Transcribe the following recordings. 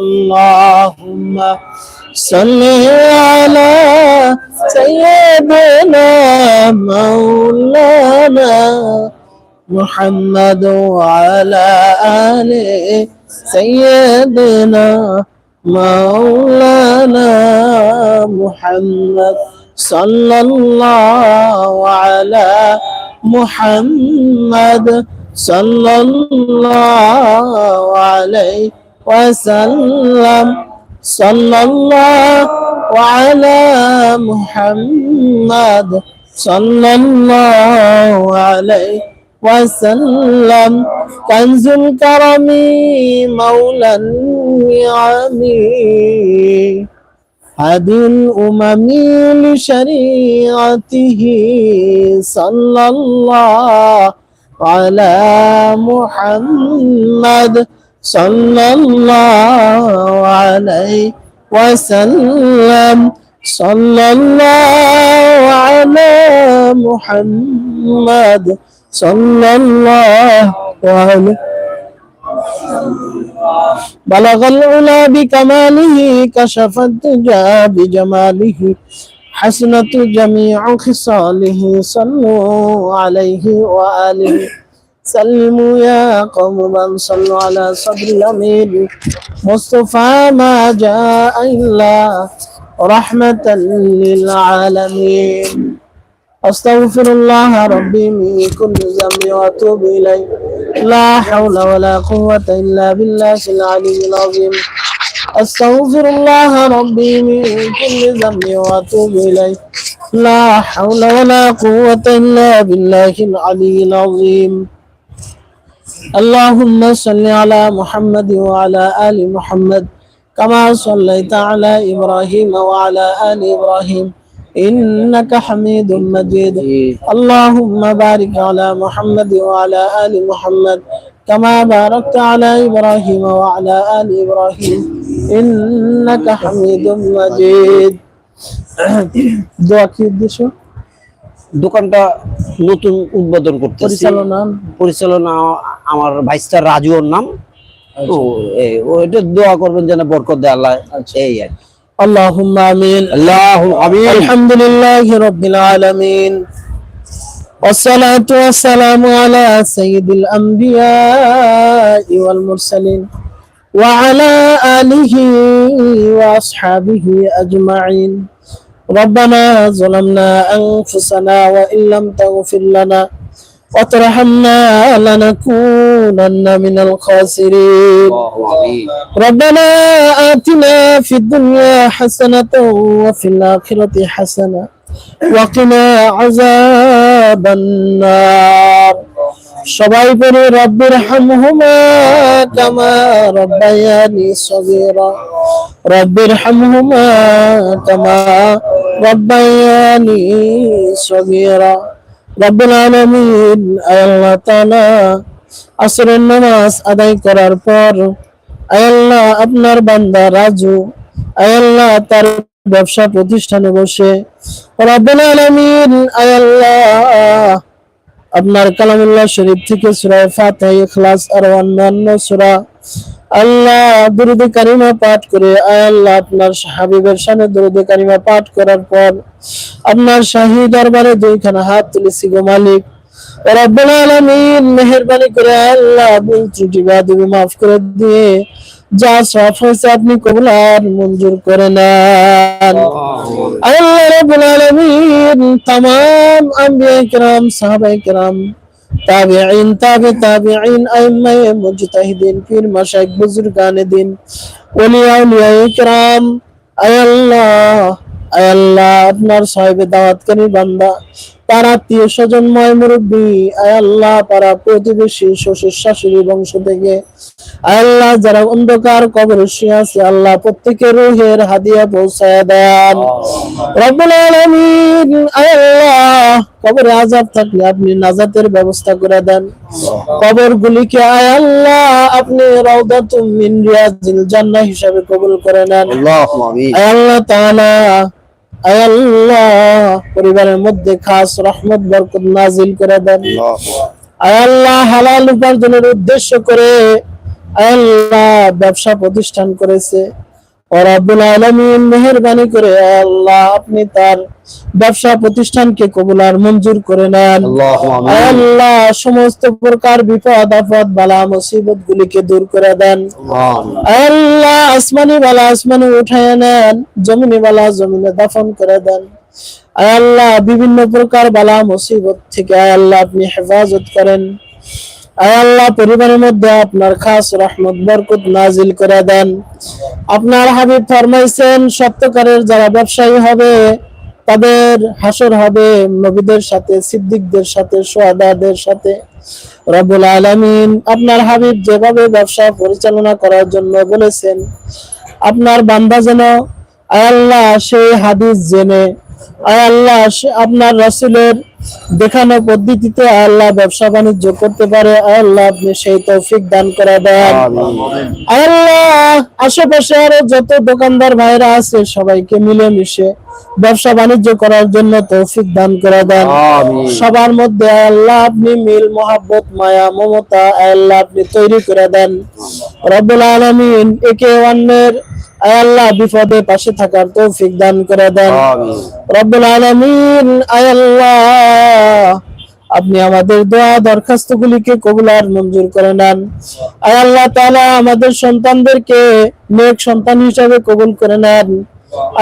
اللهم صل على سيدنا مولانا محمد وعلى آل سيدنا مولانا محمد صلى الله على محمد صلى الله عليه وسلم صلى الله على محمد صلى الله عليه وسلم. كنز الكرم مولى النعم هدي الأمم لشريعته صلى الله على محمد صلى الله عليه وسلم. صلى الله على محمد. صلى الله عليه. بلغ العلا بكماله كشف الدجى بجماله. حسنة جميع خصاله صلوا عليه وآله. سلموا يا قوم من صلوا على صدر الأمين. مصطفى ما جاء إلا رحمة للعالمين. أستغفر الله ربي من كل ذنب وأتوب إليه. لا حول ولا قوة إلا بالله العلي العظيم. أستغفر الله ربي من كل ذنب وأتوب إليه. لا حول ولا قوة إلا بالله العلي العظيم. اللهم صل على محمد وعلى آل محمد كما صليت على إبراهيم وعلى آل إبراهيم إنك حميد مجيد اللهم بارك على محمد وعلى آل محمد كما باركت على إبراهيم وعلى آل إبراهيم إنك حميد مجيد দোয়া কি উদ্দেশ্য দোকানটা নতুন উদ্বোধন করতেছি পরিচালনা পরিচালনা আমার ভাইস্টা রাজুর নাম তো এই ওইটা দোয়া করবেন যেন বরকত দেয় আল্লাহ এই আর কি। اللهم آمين আল্লাহু আমিন الحمد لله رب العالمين والصلاة والسلام على سيد الأنبياء والمرسلين وعلى آله وأصحابه أجمعين ربنا ظلمنا أنفسنا وإن لم تغفر لنا وترحمنا لنكونن من الخاسرين আল্লাহু আমিন ربنا آتنا في الدنيا حسنة وفي الآخرة حسنة وقنا عذاب النار সবাই বলে রব্বির হামহুমা কামা রব্বায়ানি সগীরা রব্বির হামহুমা কামা রব্বায়ানি সগীরা রব্বুল আলামিন আল্লাহ তাআলা আসরের নামাজ আদায় করার পর, আয় আল্লাহ আপনার বান্দা রাজু, আয় আল্লাহ তার ব্যবসা প্রতিষ্ঠানে বসে। রব্বুল আলামিন আয় আল্লাহ আপনার কালামুল্লাহ শরীফ থেকে সূরা ফাতে ইখলাস আর অন্যান্য সূরা আল্লাহ দরুদ কারিমা পাঠ করে আল্লাহ আপনার হাবিবের সামনে দরুদ কারিমা পাঠ করার পর আপনার শাহী দরবারে দুইখানা হাত তুলেছি গো মালিক। রব্বুল আলামিন মেহেরবানি করে আল্লাহ ভুল ত্রুটি বা মাফ করে দিয়ে যা সফ হয়েছে আপনি কবুল আর মঞ্জুর করে নেন। আল্লাহ রব্বুল আলামিন তাম আম্বিয়া کرام সাহাবাই کرام তাবেঈন, তাবে, তাবেঈন, আইম্মায়ে মুজতাহিদিন পীর মাশায়েখ বুজুর্গানে দিন ওলিয়া আউলিয়া ইকরাম আয় আল্লাহ আয় আল্লাহ, আপনার সাহেবে দাওয়াতকারী বান্দা। আত্মীয় মুরব্বী। আয় আল্লাহ পাড়া প্রতিবেশী শ্বশুর শাশুড়ি বংশ থেকে। আয় আল্লাহ যারা অন্ধকার কবরে শুয়ে আছে আল্লাহ প্রত্যেকের রুহের হাদিয়া পৌঁছায় দেন। রব্বুল আলামিন আয় আল্লাহ কবরে আযাব থাকলে আপনি নাজাতের ব্যবস্থা করে দেন। কবর গুলিকে আয় আল্লাহ আপনি রাউদাতুম মিন রিয়াজিল জান্নাহ হিসাবে কবুল করে নেন। আল্লাহু আল্লাহ তাআলা আল্লাহ পরিবারের মধ্যে খাস রহমত বরকত নাজিল করে দেন। আল্লাহ হালাল উপার্জনের উদ্দেশ্য করে আল্লাহ ব্যবসা প্রতিষ্ঠান করেছে। রাব্বুল আলামিন মেহেরবানি করে আল্লাহ আপনি তার ব্যবসা প্রতিষ্ঠানকে কবুল আর মঞ্জুর করে নেন। আল্লাহ সমস্ত প্রকার বিপদ আপদ বালা মুসিবত গুলিকে দূর করে দেন। আল্লাহ আসমানি বালা আসমানি উঠায় নেন জমিনি বালা জমিনে দাফন করে দেন। আল্লাহ বিভিন্ন প্রকার বালা মুসিবত থেকে আল্লাহ আপনি হেফাজত করেন। আল্লাহ, পরিবারের মধ্যে আপনার খাস রহমত, বরকত নাজিল করে দেন। আপনার হাবিব ফরমাইছেন, সত্যকারের যারা ব্যবসায়ী হবে, তাদের হাসর হবে নবীদের সাথে, সিদ্দিকদের সাথে, সোহাদাদের সাথে। রব্বুল আলামিন আপনার হাবিব যেভাবে ব্যবসা পরিচালনা করার জন্য বলেছেন, আপনার বান্দা যেন আয় আল্লাহ, সেই হাদিস জেনে আল্লাহ আপনার রাসূলের দেখানো পদ্ধতিতে আল্লাহ ব্যবসা বাণিজ্য করতে পারে। আল্লাহ আপনি সেই তৌফিক দান করে দেন আল্লাহ আশেপাশে আরও যত দোকানদার ভাইরা আছে সবাইকে মিলেমিশে ব্যবসা বাণিজ্য করার জন্য তৌফিক দান করে দেন সবার মধ্যে আল্লাহ আপনি মিল মোহাব্বত মায়া মমতা আল্লাহ আপনি তৈরি করে দেন। রব্বুল আলামিন একে অন্যের আয় আল্লাহ বিপদে পাশে থাকার তৌফিক দান করে দেন। রব্বুল আলামিন আয় আল্লাহ। আপনি আমাদের দোয়া দরখাস্ত গুলিকে কবুল আর মঞ্জুর করে নেন। আয় আল্লাহ তাআলা আমাদের সন্তানদেরকে নেক সন্তান হিসাবে কবুল করে নেন।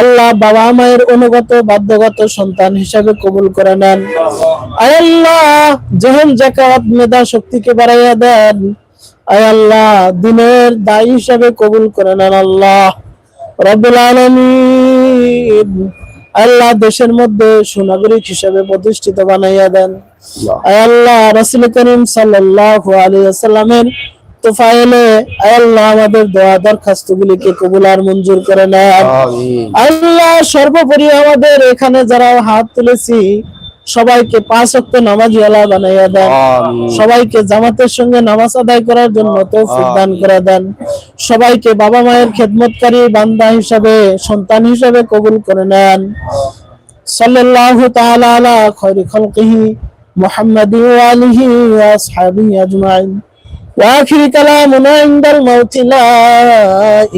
আল্লাহ বাবা মায়ের অনুগত বাধ্যগত সন্তান হিসাবে কবুল করে নেন। আয় আল্লাহ জেহেন জাকাত মেধা শক্তিকে বাড়াইয়া দেন। আয় আল্লাহ দিনের দায়ী হিসাবে কবুল করে নেন আল্লাহ। রব্বুল আলামিন। আল্লাহ দেশের মধ্যে সুনাগরিক হিসেবে প্রতিষ্ঠিত বানাইয়া দেন। আল্লাহ। রাসূল করিম সাল্লাল্লাহু আলাইহি ওয়াসাল্লামের তোফায়েলে আল্লাহ আমাদের দোয়া দরখাস্ত গুলিকে কবুল আর মঞ্জুর করে নেন। আল্লাহ সর্বোপরি আমাদের এখানে যারা হাত তুলেছি সবাইকে পাঁচ অক্ত নামাজ আলা বানাইয়া দেন। সবাইকে জামাতের সঙ্গে নামাজ আদায় করার জন্য তৌফিক দান করে দেন। সবাইকে বাবা মায়ের খেদমতকারী বান্দা হিসাবে সন্তান হিসাবে কবুল করে নেন। সাল্লাল্লাহু তাআলা আলা খলকিহি মুহাম্মাদি ওয়া আলিহি ওয়া আসহাবিহি আজমাইন। ওয়া কালামুনা ইনদাল মাউতি লা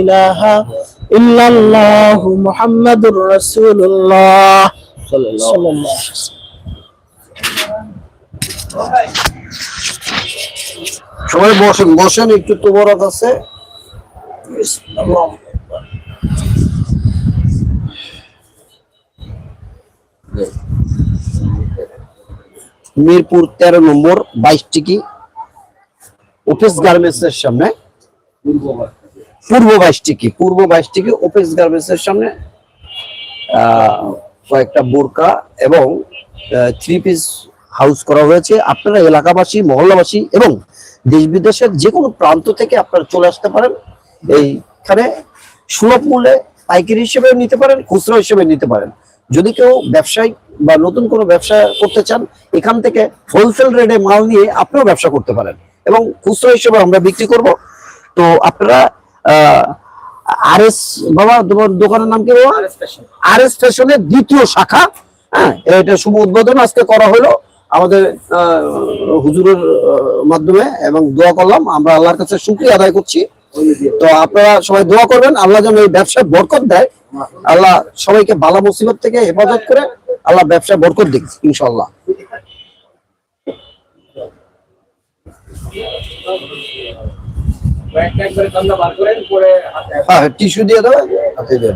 ইলাহা ইল্লাল্লাহু মুহাম্মাদুর রাসূলুল্লাহ। সাল্লাল্লাহু আলাইহি ওয়া সাল্লাম। সবাই বসেন বসেন, একটু তোবরক আছে। মিরপুর তেরো নম্বর, বাইশ টিকি, অফিস গার্মেন্টস এর সামনে। পূর্ব বাইশ টিকি, পূর্ব বাইশ টিকি, অফিস গার্মেন্টস এর সামনে কয়েকটা বোরকা এবং থ্রি পিস হাউস করা হয়েছে। আপনারা এলাকাবাসী মহল্লাবাসী এবং দেশ বিদেশের যে কোনো প্রান্ত থেকে আপনারা চলে আসতে পারেন। এইখানে সুলভ মূল্যে পাইকারি হিসেবে নিতে পারেন খুচরা হিসেবে নিতে পারেন। যদি কেউ ব্যবসায়িক বা নতুন কোনো ব্যবসা করতে চান এখান থেকে হোলসেল রেটে মাল নিয়ে আপনিও ব্যবসা করতে পারেন এবং খুচরা হিসেবে আমরা বিক্রি করব। তো আপনারা আর এস বাবা তোমার দোকানের নাম কি বাবা? আর এস ফ্যাশনের দ্বিতীয় শাখা। হ্যাঁ এটা শুভ উদ্বোধন আজকে করা হলো। আমাদের হুজুরের মাধ্যমে এবং দোয়া করলাম আমরা আল্লাহর কাছে শুকরিয়া আদায় করছি তো আপনারা সবাই দোয়া করবেন আল্লাহ যেন এই ব্যবসায় বরকত দেয় আল্লাহ সবাইকে বালা মুসিবত থেকে হেফাজত করে আল্লাহ ব্যবসায় বরকত দিক ইনশাল্লাহ হ্যাঁ টিস্যু দিয়ে হাতে যে,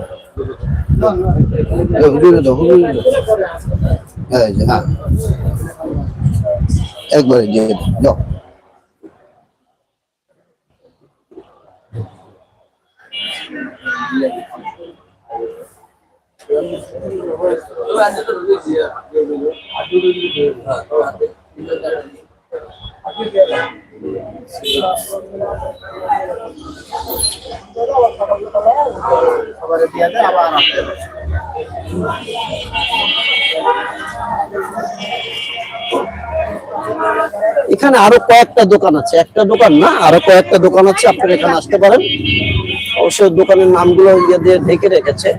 হ্যাঁ একবারে দিয়ে দাও দাও এখানে আরও কয়েকটা দোকান আছে। একটা দোকান না, আরও কয়েকটা দোকান আছে, আপনারা এখানে আসতে পারেন। অবশ্য দোকানের নামগুলো ইয়ে দিয়ে ঢেকে রেখেছে।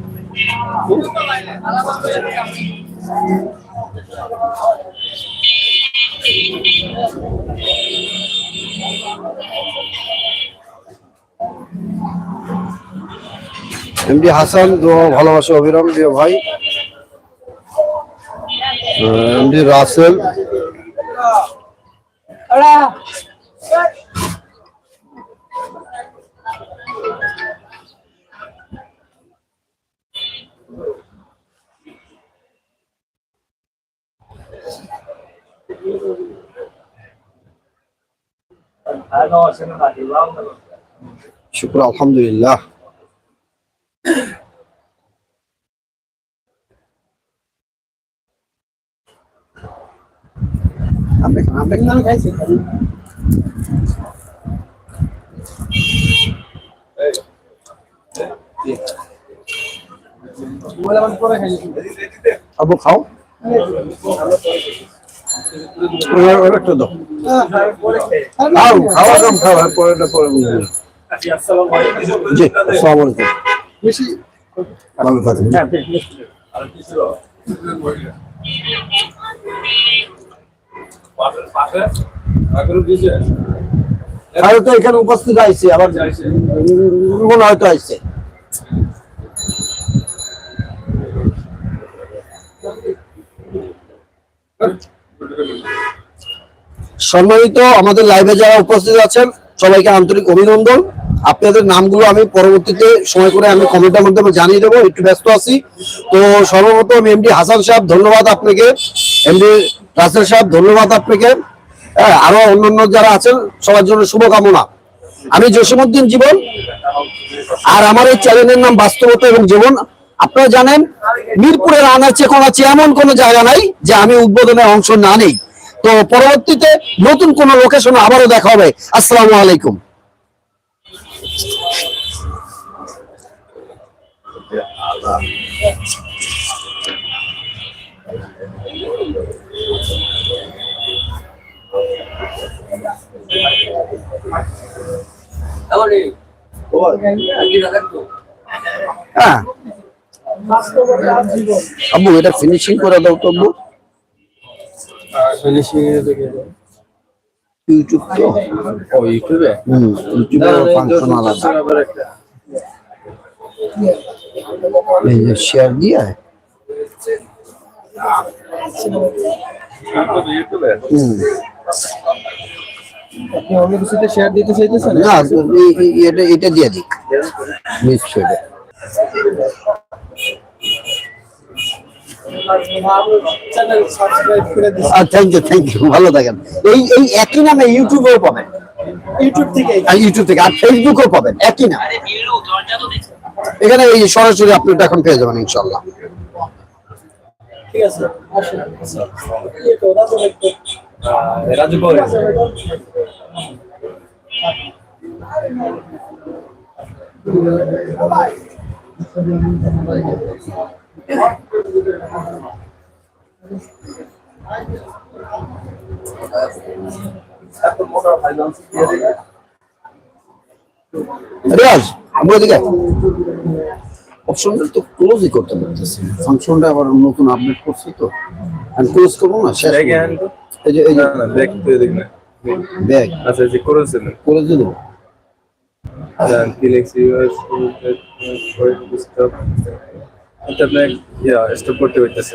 এমডি হাসান ভালোবাসা অভিরাম দিয়ে ভাই। এমডি রাসেল। Hola. شكرا الحمد لله আবু খাও। একটু দাও। খাও, খাওয়া দাম খাও, আর পরেটা পরে বুঝবে জি, আসসালামু আলাইকুম। ভালো থাকবেন। আর তো এখানে উপস্থিত আইছে আবার মনে হয়তো আইছে। সম্মানিত আমাদের লাইভে যারা উপস্থিত আছেন সবাইকে আন্তরিক অভিনন্দন। আপনাদের নামগুলো আমি পরবর্তীতে সময় করে আমি কমেন্টের মাধ্যমে জানিয়ে দেবো একটু ব্যস্ত আছি। তো সর্বপ্রথম এমডি হাসান সাহেব ধন্যবাদ আপনাকে। এমডি রাসেল সাহেব, ধন্যবাদ আপনাকে। আরও অন্যান্য যারা আছেন, সবার জন্য শুভকামনা। আমি জসীমউদ্দিন জীবন, আর আমার এই চ্যানেলের নাম বাস্তবতা এবং জীবন। আপনারা জানেন মিরপুরের আনাচে কোনাচে এমন কোনো জায়গা নাই যে আমি উদ্বোধনে অংশ না নেই। তো পরবর্তীতে নতুন কোন লোকেশনে আবারও দেখা হবে। আসসালামু আলাইকুম। হ্যাঁ। আব্বু এটা ফিনিশিং করে দাও তো আব্বু। ইউটিউব তো? ও ইউটিউবে হুম ইউটিউবের ফাংশন আলাদা এই যে শেয়ার দিয়ে? হুম। আপনি অন্য কিছুতে শেয়ার দিতে চাইতেছেন? না এটা দিয়ে থ্যাংক ইউ থ্যাংক ইউ ভালো থাকেন। এই এই একই নামে ইউটিউবেও পাবেন। ইউটিউব থেকে আর ইউটিউব থেকে আর ফেসবুকেও পাবেন একই নাম। এখানে এই সরাসরি আপলোড এখন পেয়ে যাবেন ইনশাল্লাহ ঠিক আছে রাজু। রিয়াজ এদিকে অপশনটা তো ক্লোজই করতে পারতেছি ফাংশনটা আবার নতুন আপডেট করছি তো। আমি ক্লোজ করব না শেষ এই যে এই যে না না দেখ না ব্যাগ আচ্ছা যে দেবো স্টপ এটা ইয়া স্টপ করতে হইতেছে